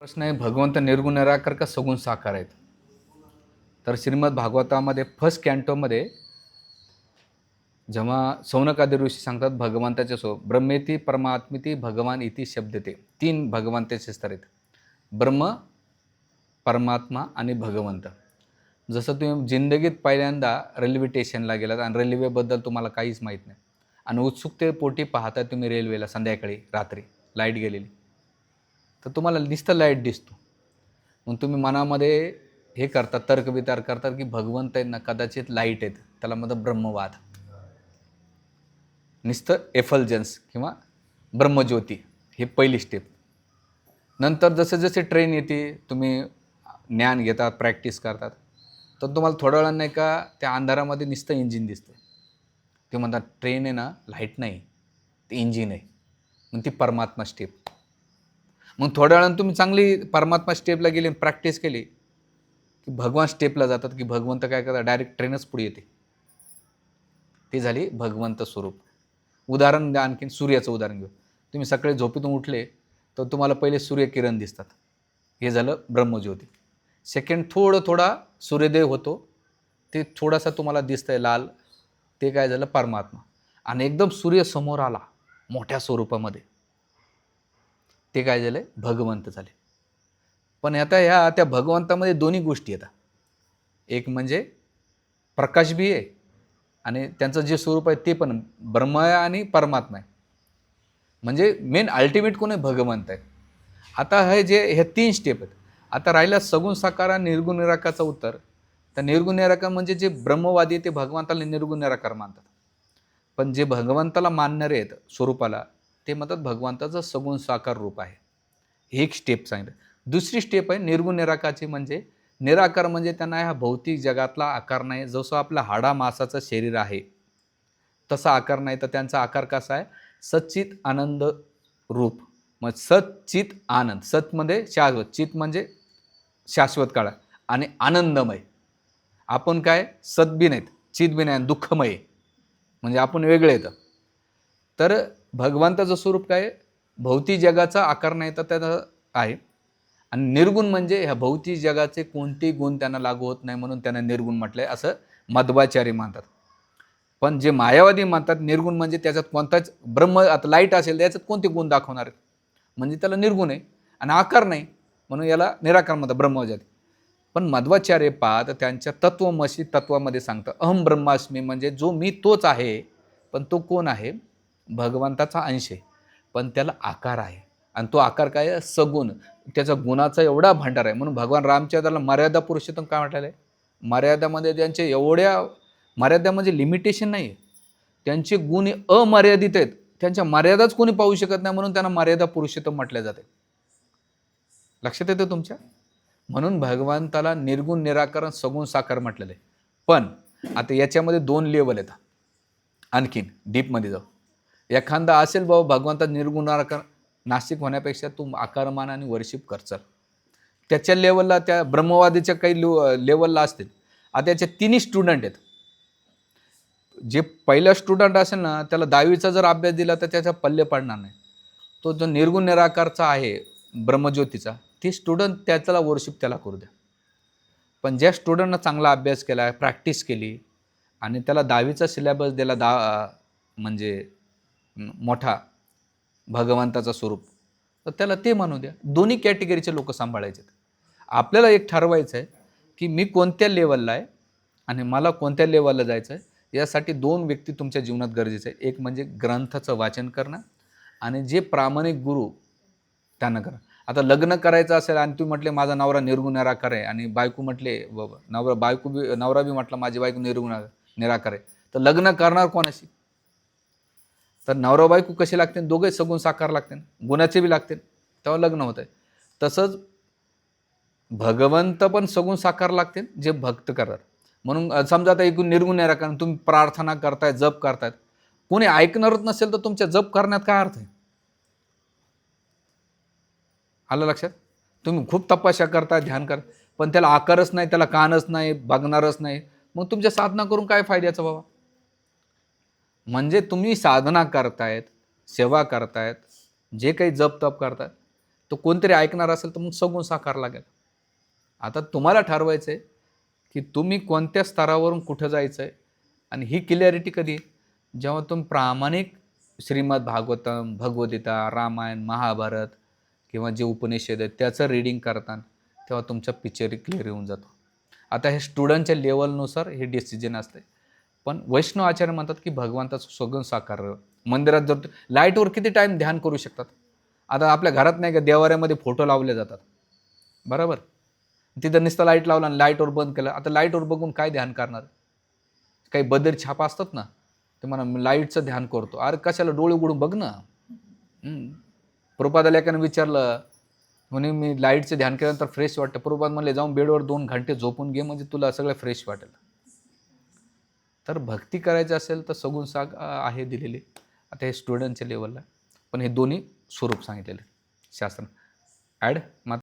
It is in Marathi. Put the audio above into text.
प्रश्न आहे भगवंत निर्गुण निराकार का सगुण साकार आहेत? तर श्रीमद भागवतामध्ये फर्स्ट कॅन्टोमध्ये जेव्हा सौनकादी ऋषी सांगतात भगवंताच्या सो ब्रह्मेती परमात्मिती भगवान इति शब्द ते तीन भगवंताचे स्तर आहेत. ब्रह्म परमात्मा आणि भगवंत. जसं तुम्ही जिंदगीत पहिल्यांदा रेल्वे स्टेशनला गेलात आणि रेल्वेबद्दल तुम्हाला काहीच माहीत नाही. आणि उत्सुकतेपोटी पाहता तुम्ही रेल्वेला संध्याकाळी रात्री. लाइट गेलेली. तर तुम्हाला नुसतं लाइट दिसतो. मग तुम्ही मनामध्ये हे करतात तर्कवितार करतात की भगवंत आहेत ना कदाचित लाइट आहेत त्याला म्हणतात ब्रह्मवाद. नुसतं एफल्जन्स किंवा ब्रह्मज्योती हे पहिली स्टेप नंतर जसे जसे ट्रेन येते तुम्ही ज्ञान घेतात प्रॅक्टिस करतात तर तुम्हाला थोड्या वेळानं नाही का त्या अंधारामध्ये नुसतं इंजिन दिसतं. ते म्हणतात ट्रेन आहे ना लाइट नाही ते इंजिन आहे. मग ती परमात्मा स्टेप मग थोड्या वेळानं तुम्ही चांगली परमात्मा स्टेपला गेली प्रॅक्टिस केली की भगवान स्टेपला जातात की भगवंत काय करतात डायरेक्ट ट्रेनच पुढे येते. ती झाली भगवंत स्वरूप. उदाहरण द्या आणखीन सूर्याचं उदाहरण घेऊ. तुम्ही सकाळी झोपेतून उठले तर तुम्हाला पहिले सूर्यकिरण दिसतात. हे झालं ब्रह्मज्योती. सेकंड थोडं थोडा सूर्योदय होतो ते थोडासा तुम्हाला दिसतंय लाल ते काय झालं परमात्मा. आणि एकदम सूर्य समोर आला मोठ्या स्वरूपामध्ये. ते काय झालं भगवंत झाले. पण आता ह्या त्या भगवंतामध्ये दोन्ही गोष्टी येतात एक म्हणजे प्रकाश बी आहे आणि त्यांचं जे स्वरूप आहे ते पण ब्रह्म आहे आणि परमात्मा आहे. म्हणजे मेन अल्टिमेट कोण आहे? भगवंत आहे. आता हे जे हे तीन स्टेप आहेत. आता राहिला सगुण साकार निर्गुण निराकाचं उत्तर. तर निर्गुण निराकार म्हणजे जे ब्रह्मवादी आहे ते भगवंताला निर्गुण निराकार मानतात. पण जे भगवंताला मानणारे आहेत स्वरूपाला ते म्हणतात भगवंताचं सगुण साकार रूप आहे. ही एक स्टेप सांगितलं. दुसरी स्टेप आहे निर्गुण निराकाची म्हणजे निराकार म्हणजे त्यांना ह्या भौतिक जगातला आकार नाही जसं आपलं हाडा मासाचं शरीर आहे तसा आकार नाही. तर त्यांचा आकार कसा आहे? सच्चित आनंद रूप. मग सच्चित आनंद सतमध्ये म्हणजे शाश्वत चित म्हणजे शाश्वत काळ आणि आनंदमय. आपण काय? सत बी नाहीत चित बी नाही दुःखमय. म्हणजे आपण वेगळे येतं तर भगवंताचं स्वरूप काय भौतिक जगाचा आकार नाही तर त्याचं आहे. आणि निर्गुण म्हणजे ह्या भौतिक जगाचे कोणतेही गुण त्यांना लागू होत नाही म्हणून त्यांना निर्गुण म्हटलं आहे असं मध्वाचार्य मानतात. पण जे मायावादी मानतात निर्गुण म्हणजे त्याच्यात कोणताच ब्रह्म आता लाइट असेल त्याच्यात कोणते गुण दाखवणार आहेत? म्हणजे त्याला निर्गुण आहे आणि आकार नाही म्हणून याला निराकार म्हणतात ब्रह्मजाती. पण मध्वाचार्य पाद त्यांच्या तत्वमशी तत्वामध्ये सांगतं अहम ब्रह्मास्मी म्हणजे जो मी तोच आहे पण तो कोण आहे? भगवंताचा अंश आहे. पण त्याला आकार आहे. आणि तो आकार काय आहे? सगुण. त्याचा गुणाचा एवढा भांडार आहे. म्हणून भगवान रामच्या त्याला मर्यादा पुरुषोत्तम काय म्हटलेलं आहे? मर्यादामध्ये त्यांचे एवढ्या मर्यादा म्हणजे लिमिटेशन नाही त्यांचे गुण अमर्यादित आहेत. त्यांच्या मर्यादाच कोणी पाहू शकत नाही म्हणून त्यांना मर्यादा पुरुषोत्तम म्हटले जाते. लक्षात येतं तुमच्या? म्हणून भगवंताला निर्गुण निराकरण सगुण साकार म्हटलेलं आहे. पण आता याच्यामध्ये दोन लेवल येतात. आणखीन डीपमध्ये जाऊ. एखादा असेल बाबा भगवंता निर्गुण नाशिक नास्तिक होण्यापेक्षा तू आकारमान आणि वर्शिप करचल त्याच्या लेवलला त्या ब्रह्मवादीच्या काही लो लेवलला असतील. आता याचे तिन्ही स्टुडंट आहेत. जे पहिला स्टुडंट असेल ना त्याला दहावीचा जर अभ्यास दिला तर त्याचा पल्ले पडणार नाही. तो जो निर्गुण निराकारचा आहे ब्रह्मज्योतीचा ती स्टुडंट त्याला वर्शिप त्याला करू द्या. पण ज्या स्टुडंटनं चांगला अभ्यास केला प्रॅक्टिस केली आणि त्याला दहावीचा सिलेबस दिला दहा म्हणजे मोठा भगवंताचं स्वरूप. तर त्याला ते म्हणू द्या. दोन्ही कॅटेगरीचे लोक सांभाळायचे आपल्याला एक ठरवायचं आहे की मी कोणत्या लेवलला आहे आणि मला कोणत्या लेवलला जायचं आहे. यासाठी दोन व्यक्ती तुमच्या जीवनात गरजेचं आहे एक म्हणजे ग्रंथाचं वाचन करणं आणि जे प्रामाणिक गुरु त्यांना करा आता लग्न करायचं असेल आणि तुम्ही म्हटले माझा नवरा निर्गुण निराकार आहे आणि बायको म्हटले बाबा नवरा बायको बी नवरा बी म्हटलं माझी बायको निर्गुण निराकार आहे. तर लग्न करणार कोणाशी? तर नवरा बायको कसे लागते दोघे सगून साकार लागते गुणाचे बी लागते तेव्हा लग्न होत आहे तसंच भगवंत पण सगून साकार लागते जे भक्त करतात. म्हणून समजा आता एकूण निर्गुण कारण तुम्ही प्रार्थना करताय जप करतायत. कोणी ऐकणारच नसेल तर तुमच्या जप करण्यात काय अर्थ आहे? आलं लक्षात? तुम्ही खूप तपस्या करता ध्यान कर. पण त्याला आकारच नाही त्याला कानच नाही बघणारच नाही. मग तुमच्या साधना करून काय फायद्याचं बाबा? म्हणजे तुम्ही साधना करतायत सेवा करतायत जे काही जप तप करतायत तो कोणतरी ऐकणार असेल तर मग सगून साकार लागेल. आता तुम्हाला ठरवायचं आहे की तुम्ही कोणत्या स्तरावरून कुठं जायचं आहे आणि ही क्लिअरिटी कधी जेव्हा तुम्ही प्रामाणिक श्रीमद भागवतम भगवद्गीता रामायण महाभारत किंवा जे उपनिषद आहेत त्याचं रीडिंग करताना तेव्हा तुमचा पिक्चर क्लिअर येऊन जातो. आता हे स्टुडंटच्या लेवलनुसार हे डिसिजन असते पण वैष्णव आचार्य म्हणतात की भगवंताचं सोगन साकार. मंदिरात जर लाईटवर किती टाईम ध्यान करू शकतात? आता आपल्या घरात नाही का देवाऱ्यामध्ये फोटो लावले जातात. बरोबर? तिथं नुसतं लाइट लावला आणि लाईटवर बंद केलं. आता लाईटवर बघून काय ध्यान करणार? काही बदर छापा असतात ना? ते म्हणा लाईटचं ध्यान करतो. अरे कशाला डोळे उघडून बघ ना? प्रपादाला एकाने विचारलं म्हणे मी लाईटचं ध्यान केल्यानंतर फ्रेश वाटतं. प्रपाद म्हणले जाऊन बेडवर दोन घंटे झोपून घे म्हणजे तुला सगळं फ्रेश वाटेल. तर भक्ती करायची असेल तर सगुण साग आहे दिलेली. आता हे स्टुडंटच्या लेवलला पण हे दोन्ही स्वरूप सांगितलेले. शास्त्र. ॲड मात्र